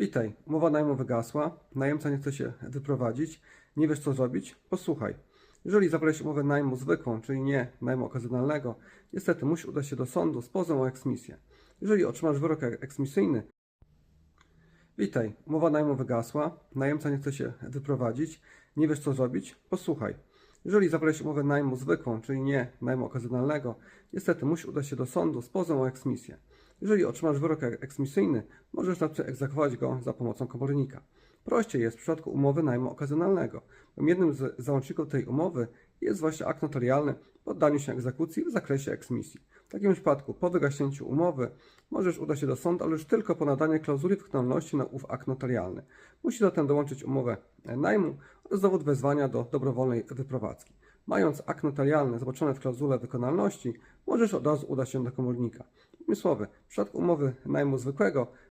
Witaj, umowa najmu wygasła, najemca nie chce się wyprowadzić, nie wiesz co zrobić? Posłuchaj. Jeżeli zawrzeć umowę najmu zwykłą, czyli nie najmu okazjonalnego, niestety musi udać się do sądu z pozwem o eksmisję. Jeżeli otrzymasz wyrok ek- eksmisyjny, Witaj, umowa najmu wygasła, najemca nie chce się wyprowadzić, nie wiesz co zrobić? Posłuchaj. Jeżeli zawrzeć umowę najmu zwykłą, czyli nie najmu okazjonalnego, niestety musi udać się do sądu z pozwem o eksmisję. Jeżeli otrzymasz wyrok ek- eksmisyjny, możesz egzekwować go za pomocą komornika. Prościej jest w przypadku umowy najmu okazjonalnego, bowiem jednym z załączników tej umowy jest właśnie akt notarialny poddaniu się egzekucji w zakresie eksmisji. W takim przypadku po wygaśnięciu umowy możesz udać się do sądu, ale już tylko po nadanie klauzuli wykonalności na ów akt notarialny. Musi zatem dołączyć umowę najmu oraz dowód wezwania do dobrowolnej wyprowadzki. Mając akt notarialny zobaczony w klauzule wykonalności, możesz od razu udać się do komornika. Innymi słowy, w przypadku umowy najmu zwykłego